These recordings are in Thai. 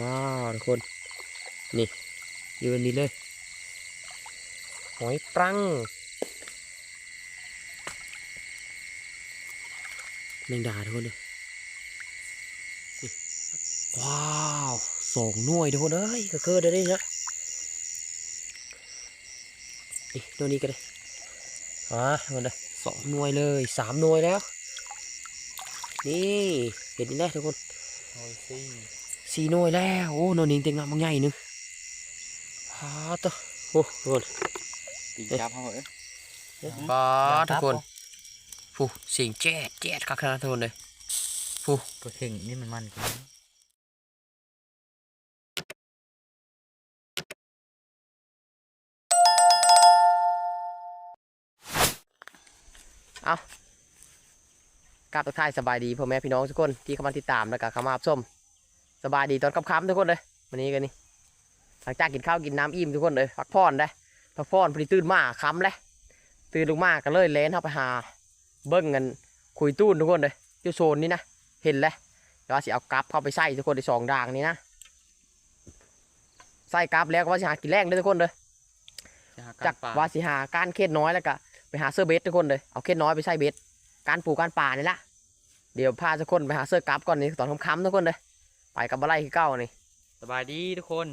ว้าวทุกคน นี่ยืนนี่เลย หอยปรังแมงดาทุกคนเลยว้าวสองหน่วยทุกคนเอ้ยก็เกิดได้เลยนะนี่ตัวนี้ก็ได้อ่าทุกคนเลยสองหน่วยเลยสามหน่วยแล้ว นี่เห็นนี่แน่ทุกคนโอ้ยซี่ สี่หน่วยแล้ว โอ้นอนนิงเต็งงามบางใหญ่หนึงฮาตัวโอ้ทุกคนปีนจับเขาเหรอปาดทุกคนฟูเสียงแจ๊ดแจ๊ดคักขนาดทุกคนเลยฟูตัวเข่งนี่มันมันกันเอากราบทักทายสบายดีพ่อแม่พี่น้องทุกคนที่เข้ามาติดตามแล้วก็เข้ามารับชม สบายดีตอนค่ำๆทุกคนเลยวันนี้กันนี่หลังจากกินข้าวกินน้ำอิ่มทุกคนเลยพักผ่อนได้พักผ่อนพอดีตื่นมาค่ำเลยตื่นลงมาก็เลยเลนเข้าไปหา เบิ้งกันคุยตู้นทุกคนเลยอยู่โซนนี้นะเห็นแล้วเดี๋ยวว่าสิเอากราฟเข้าไปใส่ทุกคนในสองด่างนี้นะใส่กราฟแล้วก็ว่าสิหากินแรงเลยทุกคนเลยจากว่าสิหาการเขตน้อยแล้วก็ไปหาเสื้อเบสทุกคนเลยเอาเขตน้อยไปใส่เบสการปลูกการป่านี่ละเดี๋ยวพาทุกคนไปหาเสื้อกราฟก่อนนี่ตอนค่ำๆทุกคนเลย ไปกับอะไรคือเก้านี่สบายดีทุกคน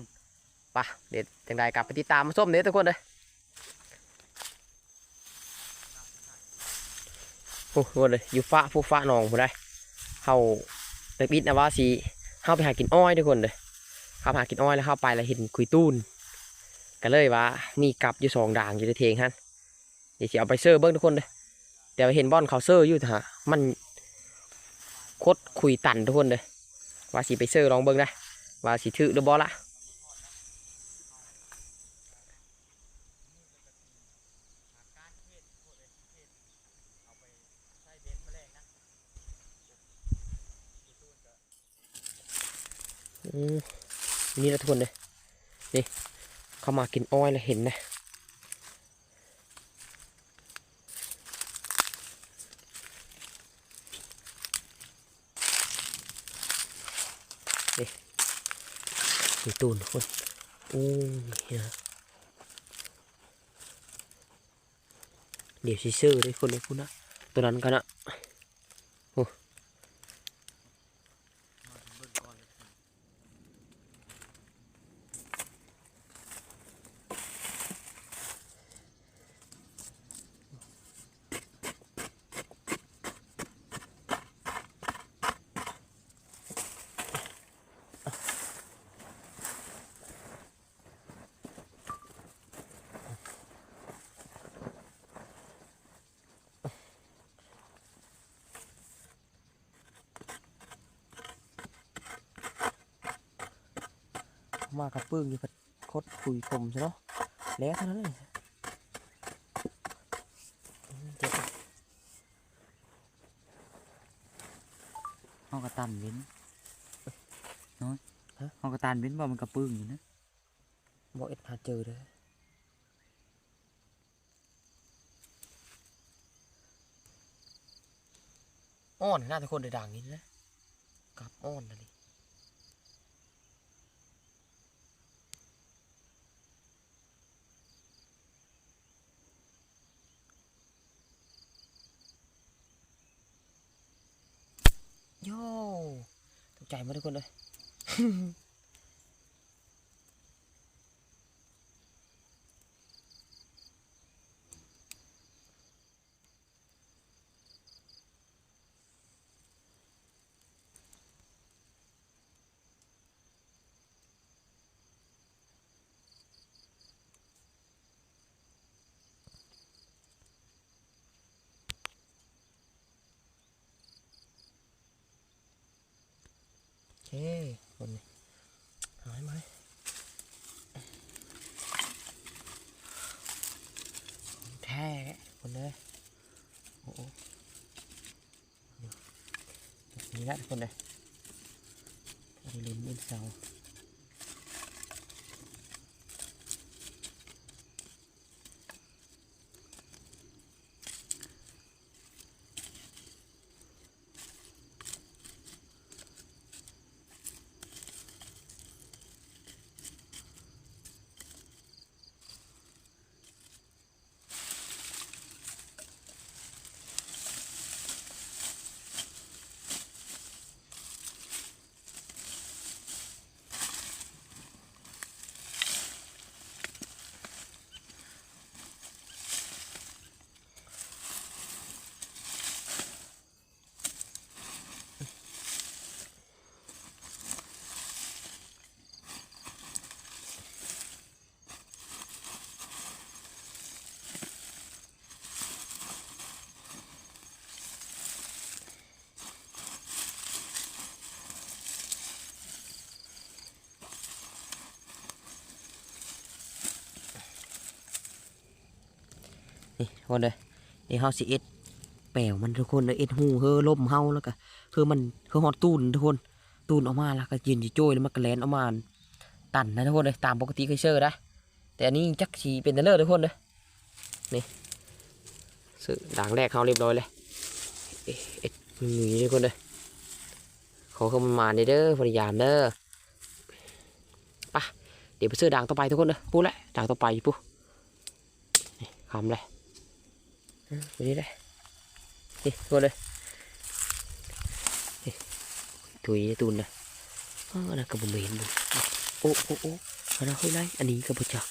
ไปะเดี๋ยวจังใดกลับไปติดตามมาส้มเนี้ทุกคนเลยโอ้โหทุกคนเลยอยู่ฟ้าผู้ฟ้าหนองผู้ได้เข้าเล็กบิดนะว่าสิเข้าไปหากินอ้อยทุกคนเลยเข้าไปหากินอ้อยแล้วเข้าไปแล้วเห็นคุยตูนก็เลยว่ามีกลับอยู่สองด่างอยู่ในเทงฮันเดี๋ยวสิเอาไปเซอร์เบิ้งทุกคนเลยแต่ว่าเห็นบอนเขาเซอร์อยู่ฮะมันโคตรคุยตันทุกคนเลย ว่าสิไปเซอร์ลองเบิ้งได้ว่าสิถือหรือบอละนี่ละทุนเลยนี่ เข้ามากินอ้อยแล้วเห็นนะ นี่มีตูนคนอู้นี่นะเดี๋ยวซีเซอร์เลยคนเลยคุณนะตัวนั้นกันอะโอ้ มากับปึ้งอยู่พัดคดคุยคมใช่เนาะแล้วเท่านั้นเลยอืมเจ็บห้องกระตันเว้นน้อยห้องกระตันเว้นบ่มันกระปึ้งอยู่นะบอกเอ็ดหาเจอเลยอ้อนน่าจะคนได้ด่างนี้นะกลับอ้อนนะนี่โย่ตกใจหมา ทุกคนเลย โอเคคนนี้หายไหมของแท้คนเลยโอ้โหนี่ ละคนเลยอันนี้ลืมอินเสา นี่คนเลยนี่เฮาสิเอ็ดแปวมันทุกคนเลยเอ็ดหูเฮอล่มเฮาแล้วก็คือมันคือฮอดตูนทุกคนตูนออกมาแล้วก็ยืนอยู่โจ้ยแล้วมันก็แลนออกมาตันนะทุกคนเลยตามปกติเคยเชื่อนะแต่อันนี้จักสีเป็นเทเลอร์ทุกคนเลยนี่ซื้อด่างแรกเขาเรียบร้อยเลยเอ็ดเอ็ดหนีทุกคนเลยขอเข้ามามาเด้อพยายามเด้อปะเดี๋ยวไปซื้อด่างต่อไปทุกคนเลยปูแหละด่างต่อไปปูนี่คำเลย ไปนี่ได้นี่ตัวเลยถุยตูนนะอ้าวนะกระบอกเห็นดูโอ้โอ้โอ้อันนั้นเฮ้ยไรอันนี้กระบอกจัก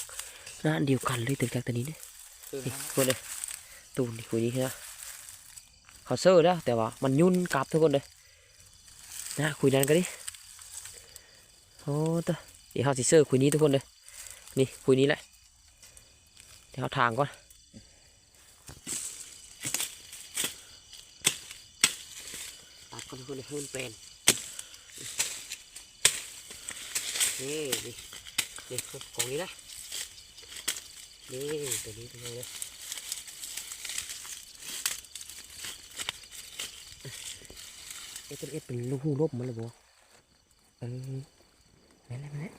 นะอันเดียวกันเลยถึงจากตัวนี้เนี่ยนี่ตัวเลยตูนนี่คุยนี่นะเขาเซอร์แล้วแต่ว่ามันยุ่นกลับทุกคนเลยนะคุยนั้นกันดิโอ้ตัวเดี๋ยวเขาสิเซอร์คุยนี้ทุกคนเลยนี่คุยนี้แหละเดี๋ยวเอาทางก่อน ตัด คนคนให้มันเป็นนี่นี่นี่กล่องนี้นะนี่ตัวนี้ตัวนี้เลยเอ็ดเอเป็นลูกหูลบมันเลยบ่เออแม่นแล้วแม่นแล้ว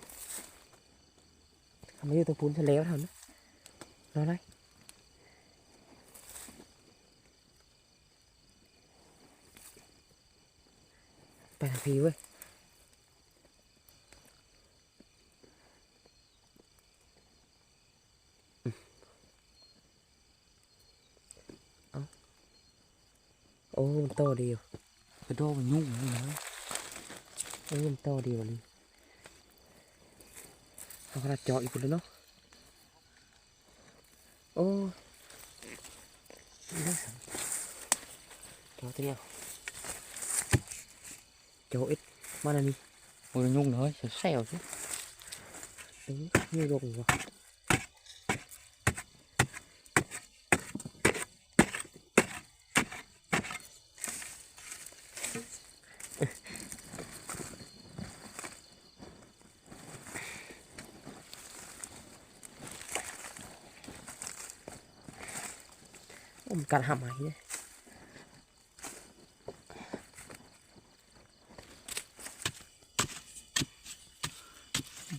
ทำไมอยู่ตรงปูนทะเลวะเท่านั้นรออะไร ปทางพีเว้ยโอ้มันโตดีอยู่กระโดดมันยุ่งนี่นะโอ้มันโตดีกว่านี้เอากระดาษเจาะอีกคนเลยเนาะโอ้นี่สันเจาะตัวเนี้ยเจาะเอ็ดมาอันนี้โอ้ยยุ่งเลยใส่เอาสิเอ้ยนี่ลง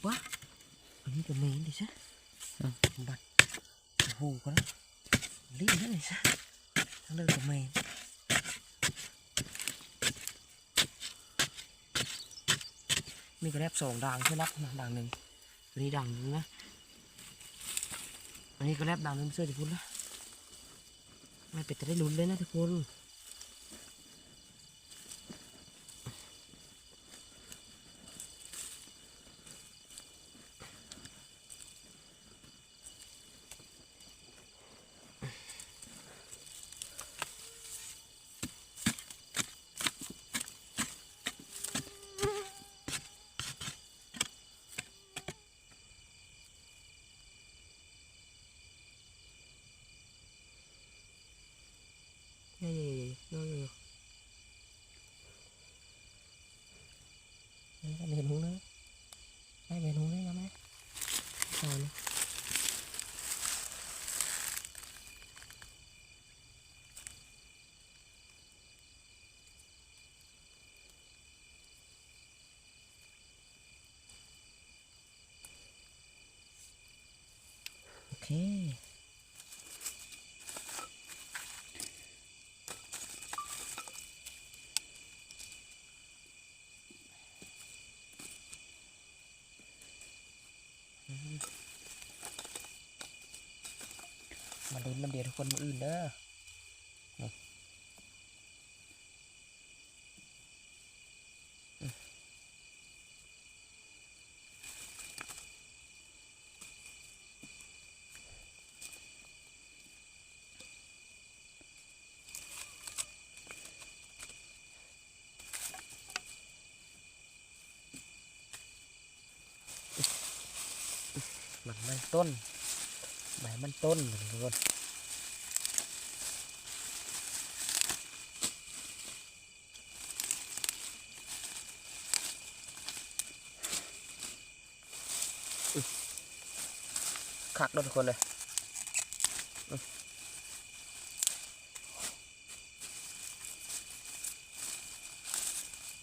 วะโอ้มันการหาไหมเนี่ยบ้าอันนี้ก็เมนดิซะอะบัดโอ้โหก็แล้วลิ้นนั่นเลยซะทั้งเรื่องก็เมนมีกระแลบสองด่างใช่ไหมนะด่างหนึ่งอันนี้ด่างหนึ่งนะอันนี้ก็แลบด่างหนึ่งเสื้อที่พุ่นละไม่เป็ดจะได้ลุ้นเลยนะทุกคน Yeah, yeah, yeah, yeah. No, no, no. ไม่เห็นหูนะไม่เห็นหูเลุ้นน้ำเดียทุกคนมืออื่นเด้อนี่มันไมันต้น มันต้นทุกคนขักด้วยทุกคนเลย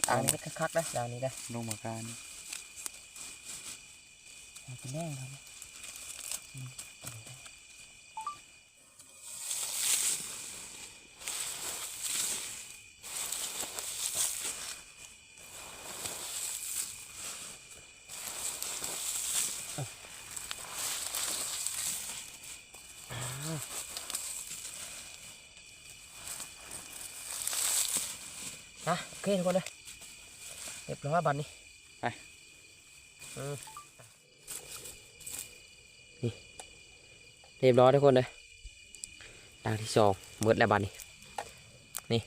ดานนี้คักๆนะดาวนี้นะลงมาการเป็นแน่ครับ นะโอเคทุกคนเลยเรียบร้อยบันนี้ไปอืมนี่เรียบร้อยทุกคนเลยด่างที่สองหมดแล้วบันนี้นี่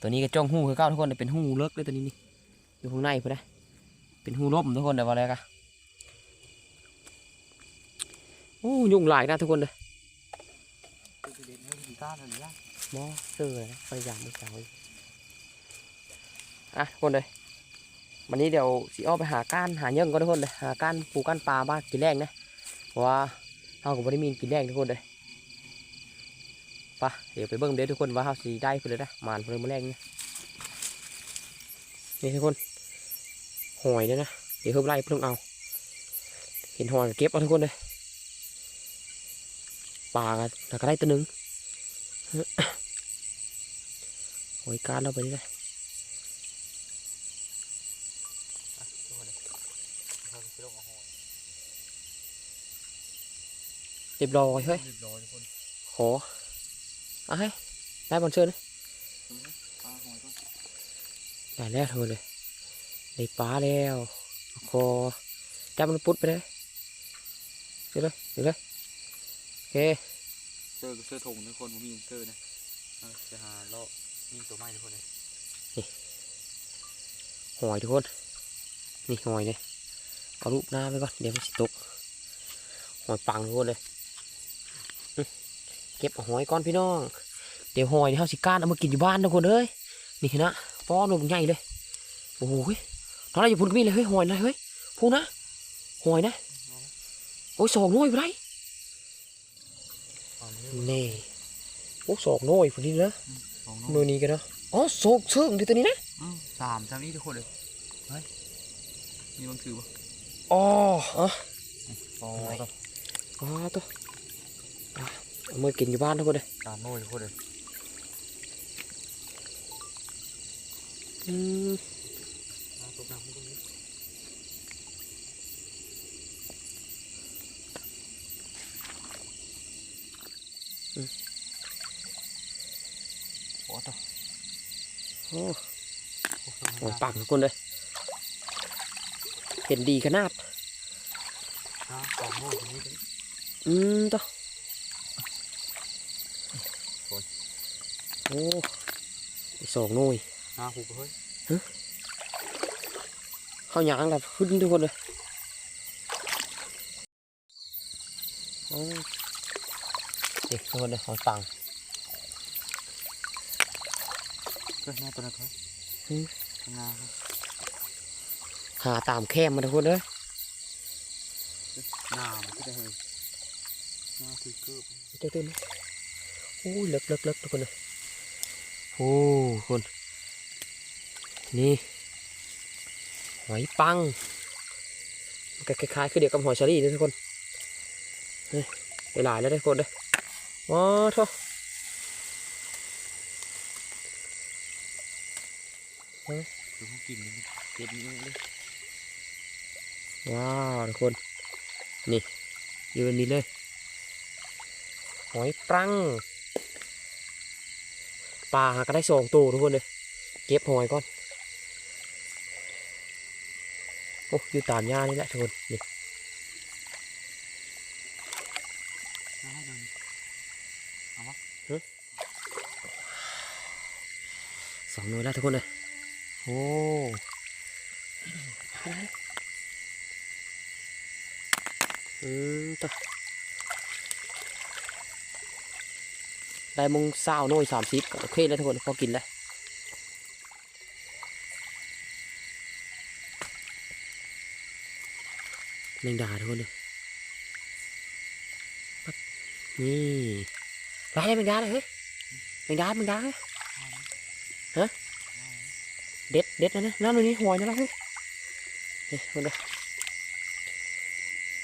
ตัวนี้ก็จ้องหูคือเก้าทุกคนเลยเป็นหูเลิกเลยตัวนี้นี่อยู่ข้างในเพื่อนนะเป็นหูล่มทุกคนเดี๋ยวว่าอะไรกันโอ้ยุ่งหลายนะทุกคนเลยคือเด็กเนี่ยกีตาร์อะไรย่างมอเซอร์นะพยายามไม่เช้า อะทุกคนเลยวันนี้เดี๋ยวสิอ้อไปหาก้านหาเยื่งก็ทุกคนเลยหาก้านปูก้านปลาบ้านกินแรกนะเพราะว่าเรากับบริมีนกินแรกทุกคนเลยไปะเดี๋ยวไปเบิ้งเดี๋ยวทุกคนว่าเราสิได้เพื่อนเลยนะมานเพื่อนมาแรกนี่นี่ทุกคนหอยเนี่ยนะเดี๋ยวเพิ่มไล่เพิ่มเอา เห็นหอยเก็บเอาทุกคนเลยปลาก็ก็ได้ตัวหนึ่งหอยการเราไปนี่เลยเรียบร้อยเฮ้ยเรียบร้อยทุกคนขอเอาให้ได้บอลเชิญเลยปลาหอยก็ได้แล้วเธอเลยได้ปลาแล้วคอจับมันปุ๊ดไปเลยเดี๋ยวเลยเดี๋ยวเลยโอเคเสื้อเสื้อถงทุกคนผมมีเสื้อนะเอาจะหาเลาะนี่ตัวไม้ทุกคนเลยหอยทุกคนนี่หอยเนี่ยเอารูปหน้าไปก่อนเดี๋ยวมันสิตกหอยปังทุกคนเลยอื้อ เก็บเอาหอยก่อนพี่น้อง เดี๋ยวหอยนี่เขาสิก้านเอามากินอยู่บ้านทุกคนเอ้ยนี่นะป้อนลงใหญ่เลยโอ้ยตอนแรกอยู่พุ่นก็มีเลยเฮ้ยหอยนะเฮ้ยพูดนะหอยนะโอ้ยสองหน้อยไปไรเอาเนื้อนี่โอ้สองหน้อยพอดีนะสองน้มืออนี้กันเนาะอ๋อโศกเชิงดีตัวนี้นะอ้าวสามจำนี้ทุกคนเลยเฮ้ยมีบางคือปะอ๋ออ๋ออ๋ออ๋อตัวอะเอา มือกินอยู่บ้านทุกคนเลยสามโน่ทุกคนเลยอืมตัวน้ำทุกคนเลยโอ้ตัวโอ้โหปังทุกคนเลยเห็นดีขนาดสองโน่ตรงนี้ตรงนี้อืมตัว คน โอ้ไปสองหน่วยหน้าหูเฮ้ยเข้าหยางแบบขึ้นทุกคนเลยโอ้นี่ทุกคนเลยหอยปังเฮ้ยหน้าตัวนั้นเฮ้ยอืมข้างหน้าครับหาตามแคมมาทุกคนเลยหน้ามันก็จะเห็นหน้าคือเกือบเจ้าเต้นโอ้ยเลิกเลิกเลิกทุกคนเลย โอ้คน นี่ หอยปังมันก็คล้ายๆคือเดียวกับหอยเชอรี่นะทุกคนเฮ้ยไปหลายแล้วทุกคนเลยว้าวโถ่คือเขากินเลยเก็บนี้เลยว้าวทุกคน นี่ยืนนี่เลย หอยปัง ปลาก็ได้สองตัวทุกคนเลยเก็บหอยก่อนโอ้อยู่ตามหญ้านี่แหละทุกคนนี่น้าให้ดูเอาวะสองหน่วยแล้วทุกคนเลยโอ้อืมต่อ ได้มงเศร้าน่วยสามสิบโอเคแล้วทุกคนพอกินแล้วแมงดาทุกคนเลยนี่ได้เลยแมงดาเลยเฮ้ยแมงดาแมงดาฮะเด็ดเด็ดนะนะน้ำตรงนี้หอยนะล่ะเฮ้ยเฮ้ยมาดู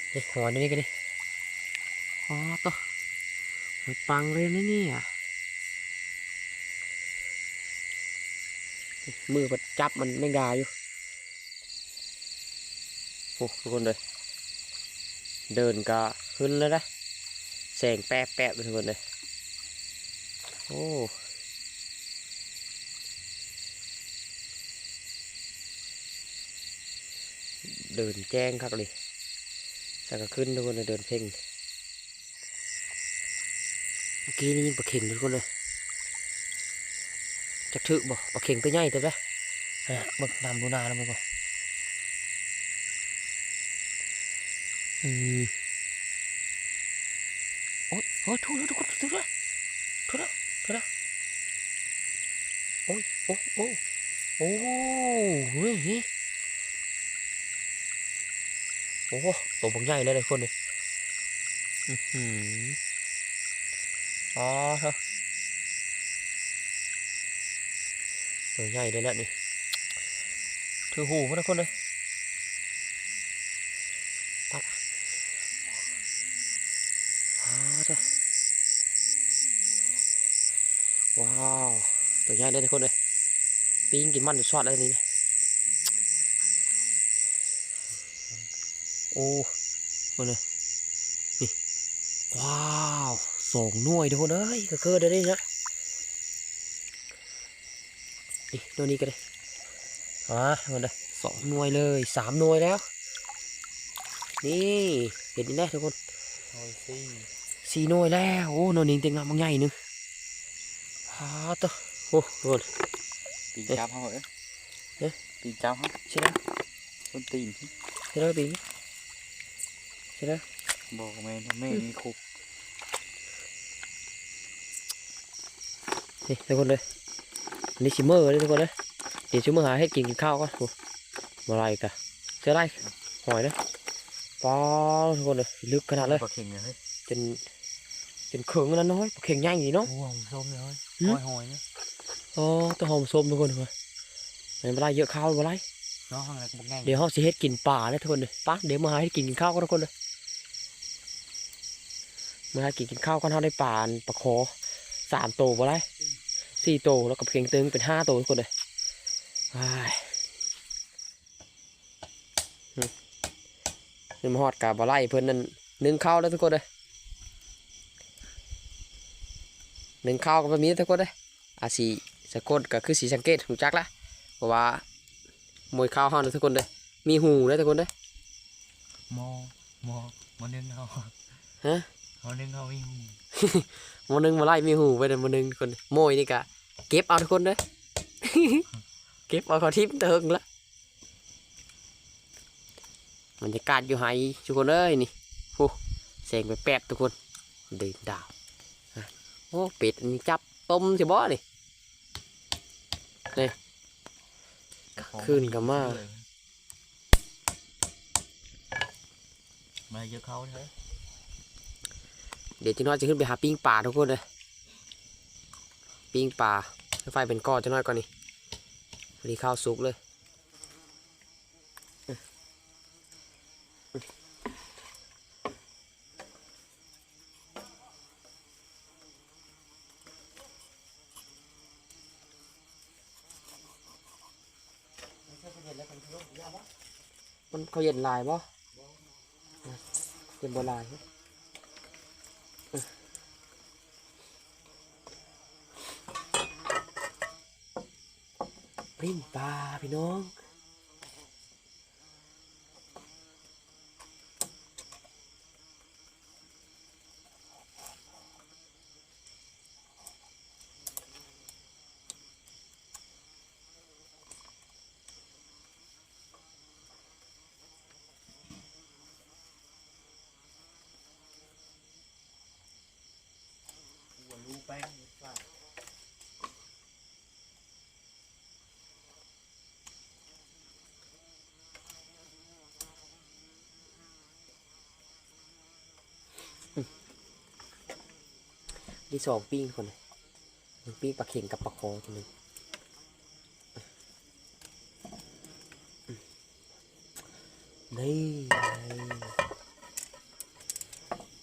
เฮ้ยหอยตรงนี้กันดิอ๋อตัว หอยปังเลยนะเนี่ยมือมันจับมันไม่งาอยู่ โอ้ทุกคนเลย เดินก็ขึ้นแล้วนะแสงแปะแปะทุกคนเลย โอ้เดินแจ้งครับเลยแต่ก็ขึ้นทุกคนเลยเดินเพ่ง เมื่อกี้นี่ยิงปลาเข่งทุกคนเลยจักถือบ่ปลาเข่งตัวใหญ่ตัวเด้อฮะเบิกนำดูนาแล้วมึงบ่อืมโอ้ยโอ้ยถูกแล้วทุกคนถูกแล้วถูกแล้วถูกแล้วโอ้ยโอ้โอ้โอ้เฮ้ยโอ้โหตัวบางใหญ่เลยเลยคนนี่อื้อหือ อ๋ออะตัวใหญ่เลยแหละนี่ถือหูมาทุกคนเลยปัดอ๋อเถอะว้าว ตัวใหญ่เลยทุกคนเลยปิ้งกินมันจะชอดอะไรนี่นะโอ้มาเลยนี่ ว้าว สองหน่วยทุกคนเอ้ยก็เกิดได้เลยนะนี่ตัวนี้ก็ได้อ่ามาเลยสองหน่วยเลยสามหน่วยแล้ว นี่เห็นนี่แน่ทุกคนโอ้ยซี่สี่หน่วยแล้วโอ้นอนนิงเต็งงามบางใหญ่หนึงฮ่าตัวโอ้ทุกคนปีนจับเขาเหรอเอ๊ะปีนจับเขาใช่แล้วต้นตีนใช่แล้วปีใช่แล้วบอกแม่นว่าแม่มีคุก นี่ทุกคนเลยอันนี้ชิมเมอร์เลยทุกคนเลยเดี๋ยวชิมเมอร์หาให้กินกินข้าวก่อนโอ้มาอะไรกันเจออะไรหอยนะปอทุกคนเลยลึกขนาดเลยปลาเข่งเลยเฮ้ยจนจนเขิงแล้วน้อยเข่งใหญ่อย่างนี้เนาะโอ้หอมส้มเลยเฮ้ยหืมหอยหอยเนี่ยอ๋อตัวหอมส้มทุกคนเลยไม่เป็นไรเยอะข้าวไม่เป็นไรน้องอะไรก็บอกง่ายเดี๋ยวเขาสิเฮ็ดกินป่าเลยทุกคนเลยปะเดี๋ยวมาหาให้กินกินข้าวกันทุกคนเลยมาหากินกินข้าวกันเขาได้ป่าอันปลาคอสามโตวบ่ไร สี่โตวแล้วกับเข่งตึงเป็นห้าโตวทุกคนเลยว้ายอืมนี่มาฮอดกับบ่ไรเพิ่นนั่นนึ่งข้าวแล้วทุกคนเลยนึ่งข้าวกับแบบนี้ทุกคนเลยอาสีสะกดก็คือสีสังเกตหูจักละเพราะว่ามวยข้าวห้านะทุกคนเลยมีหูเลยทุกคนเลยมอมอมันนึงเขาฮะ มันนึงเขาวิ่งมันนึงมาไล่มีหูไปเลยมันนึงทุกคนโมยนี่กะเก็บเอาทุกคนเลยเก็บเอาเขาทิพย์เติงละบรรยากาศอยู่ไฮทุกคนเอ้ยนี่โอ้แสงไปแปดทุกคนเดินดาวฮะโอ้เป็ดอันนี้จับต้มสิบ่นี่ขึ้นกับมามาเยอะเขาเลย เดี๋ยวจีน้อยจะขึ้นไปหาปิ้งป่าทุกคนเลยปิ้งป่าไฟเป็นก้อนจะน้อยก่อนนี่พอดีข้าวสุกเลยมันเขาเย็นลายบ่เย็นบ่ลายเนอะเออ ปิ้นปลาพี่น้อง ดีสองปิ้งคนหนึ่งปิ้งปลาเข่งกับปลาคอคนหนึ่งนี่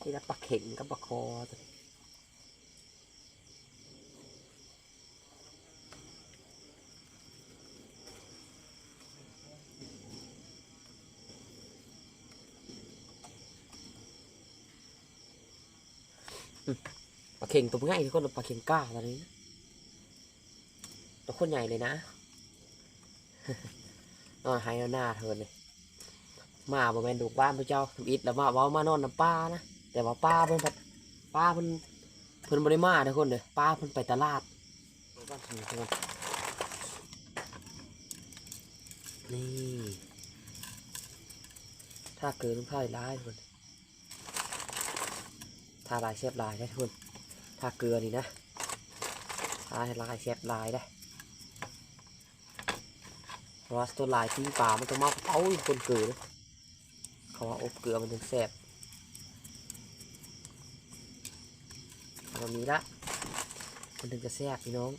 นี่ละปลาเข่งกับปลาคอตัว เข็งตัวง่ายที่คนปลาเข็งกล้าตอนนี้ตัวคนใหญ่เลยนะอ่าให้เอาหน้าเธอเลยมาบ่แมนดูบ้านพระเจ้าทำอิฐแล้วมาเว้ามานอนน้ำป้านะแต่ว่าป้าเพิ่นป้าเพิ่นเพิ่นบ่ได้มาทุกคนเด้อป้าเพิ่นไปตลาดบ้านทุกคนนี่ถ้าเกินต้องท่ายร้ายทุกคนถ้าลายเสียบลายได้ทุกคน ถ้าเกลือนี่นะถ้าลายเสียบลายได้เพราะว่าตัวลายทิ้งปลามันต้องมาเผาอีกคนเกลือเขาว่าอบเกลือมันถึงแสบแบบนี้ละมันถึงจะแซบพี่น้อง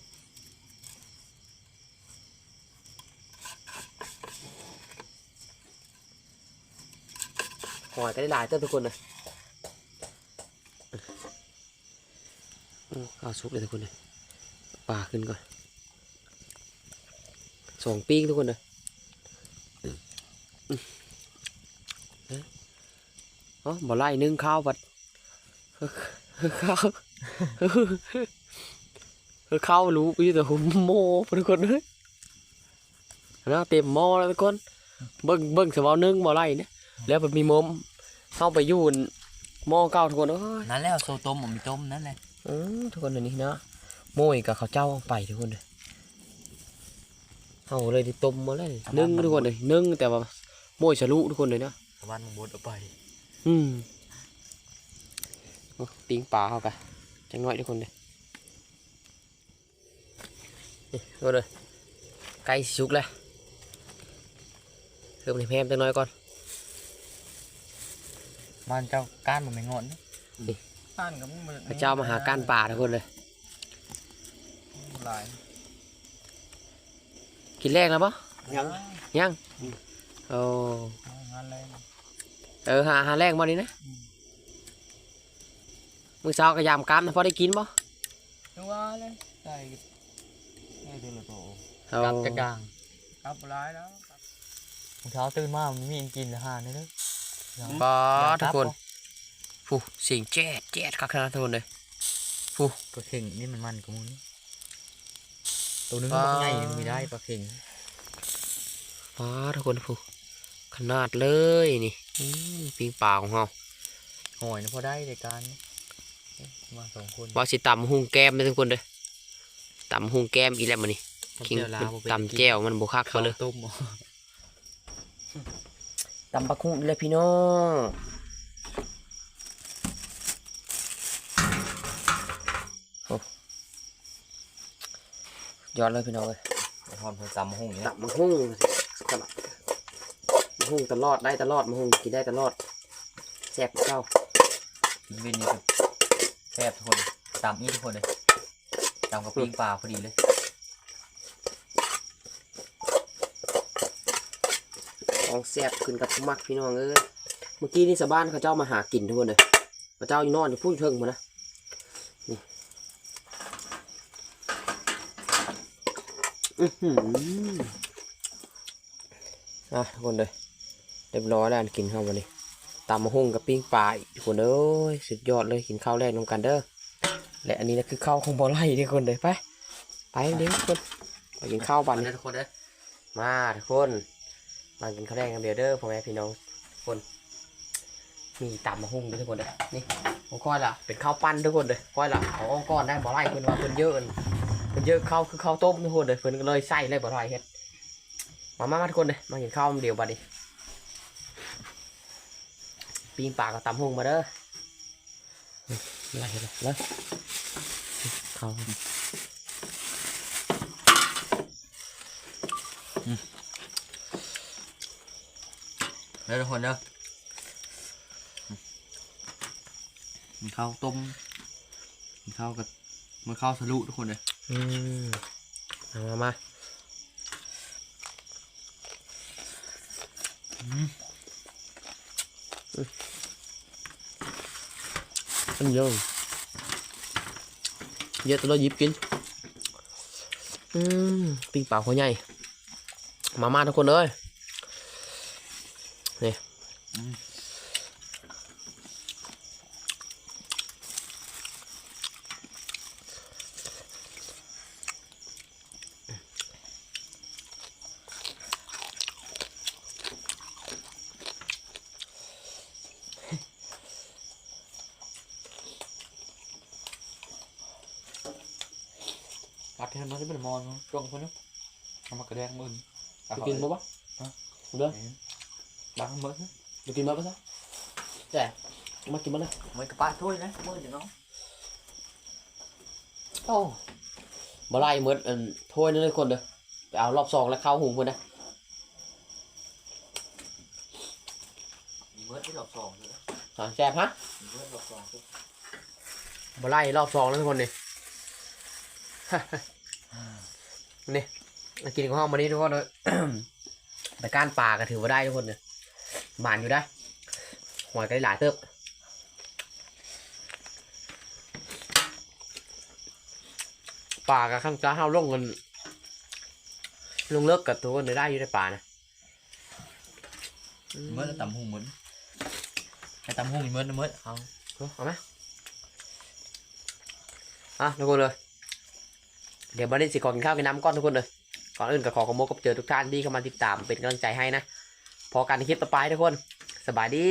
หอยก็ได้หลายเต้นทุกคนเลย อืมเอาซุปเลยทุกคนเลยปลาขึ้นก่อนสองปีกทุกคนเลยอ๋อบ่ไล่นึ่งข้าวบัดข้าวข้าวรู้อยู่แต่ผมโม่ทุกคนเลยนะเต็มหม้อแล้วทุกคนเบิ่งเบิ่งสมอนึ่งบ่ไล่เนี่ยแล้วมันมีมมเข้าไปอยูนหม้อเก้าทุกคนเอ้ยนั่นแล้วโซต้มผมมีต้มนั่นแหละ อืมทุกคนเดี๋ยวนี้นะโม่ยกับข้าวเจ้าเอาไปทุกคนเลยเอาเลยที่ต้มมาเลยนึ่งทุกคนเลยนึ่งแต่ว่าโม่ยฉลุทุกคนเลยนะชาวบ้านมึงบดเอาไป อืมเอาปิ้งปลาเข้ากันจังน้อยทุกคนเลยนี่เอาเลยไก่สิสุกเลยเพิ่มในแพมจังน้อยก่อนบ้านเจ้าก้านมันไม่งอนนี่ ก้านกับมึงพระเจ้ามาหากานป่าทุกคนเลย หลายกินแรกแล้วปะยังยังโอ้งานเลยเออหาหาแรกมาดินะมือเช้ากระยามกามนะพอได้กินปะตัวเลยใส่ให้ตัวละโตกับจะกลางกับร้ายแล้วเช้าตื่นมามันมีอันกินอาหารเลยเด้อปอทุกคน ฟูเสียงแจ๊ดแจ๊ดคักขนาดทุกคนเลยปลาเข่งนี่มันมันกับมึงตัวนึงปลามันใหญ่มันไม่ได้ปลาเข่งปอทุกคนฟูขนาดเลยนี่อืมปิ้งปลาของเราหอยนะพอได้ในการมาสองคนว่าสิตำหุงแก้มเลยทุกคนเลยตำหุงแก้มอีแล้วมันนี่คิงมันตำแจ่วมันบคักข้าเขาเลยต้มตำปลาคุ้งเลยพี่น้อง ยอดเลยพี่น้องเลยทอนเพิ่มตำหงเนี่ยตับมะฮุ่งตลอดมะฮุ่งตลอดได้ตลอดมะฮุ่งกินได้ตลอดแซ่บเจ้ากินเวนนี้ครับแซ่บทุกคนตำนี่ทุกคนเลยตำกับปิ้งปลาพอดีเลยของแซ่บขึ้นกับมักพี่น้องเอ้ยเมื่อกี้นี่สาวบ้านเขาเจ้ามาหากินทุกคนเลยพระเจ้าอยู่นอนอยู่พูดเทิงมานะ อือหืออะทุกคนเลยเรียบร้อยแล้วกินข้าววันนี้ตามมะฮุ่งกับปิ้งปลาอีกทุกคนเอ้ยสุดยอดเลยกินข้าวแรกนำกันเด้อและอันนี้นะคือข้าวของบอไล่ทุกคนเลยไปไปเดี๋ยวทุกคนไปกินข้าวบันนะทุกคนเด้อมาทุกคนมากินข้าวแดงกันเดียวเด้อพ่อแม่พี่น้องทุกคน มีตำมะฮุ่งด้วยทุกคนเด้อนี่ของก้อยล่ะเป็นข้าวปั้นทุกคนเลยก้อยล่ะเอาอ้อมก้อนได้บ่ไรเพิ่นว่าเพิ่นเยอะ เพิ่นเยอะข้าวคือข้าวต้มทุกคนเลยเพิ่นก็เลยใส่เลยบ่ไรเฮ็ดมามามาทุกคนเลยมากินข้าวเดียวบัดนี้ปิ้งปลากับตำฮุ่งมาเด้อไล่เลยเลยข้าวแล้วทุกคนเด้อมีข้าวต้มมีข้าวกับมันข้าวทะลุทุกคนเลย อืมเอามามาอืมอันเยอะเยอะตัวเราหยิบกินอืมปิ้งเปล่าหัวใหญ่มามาทุกคนเลยนี่ ปัดที่มันจะเป็นมอนตรงคนนู้นเอามากระแดงมือ จะ กินมั้ปะเด้อดังมือจะกินมั้ปะซะแจ่มากินมาเลยมือกระปาถ้วยนะมือจะน้องโอ้บไล่เมืดอันถ้วยนึงเลยคนเด้อไปเอารอบสองแล้วเข้าหุงคนนะมือที่ดอกสองเลยอ่าแซ่บฮะมือดอกสองบไล่รอบสองแล้วทุกคนนี่นี่มา กินของห้องมานี้ทุกคนเลยแต่ก้านปลาก็ถือว่าได้ทุกคนเนี่ยหมานอยู่ได้หอยก็ได้หลายเติบปลากับข้างจ้าห้าวลงกันลงเลิกกับตัวคนได้อยู่ในป่านะมือตำหูมือให้ตำหูมือนะมือเอาเอาไหมอะทุกคนเลยเดี๋ยวมาเล่นสิขอกินข้าวกินน้ำก้อนทุกคนเลย ก่อนอื่นก็ขอขโมยกับเจอทุกท่านที่เข้ามาติดตามเป็นกำลังใจให้นะ พอกันในคลิปต่อไปทุกคน สบายดี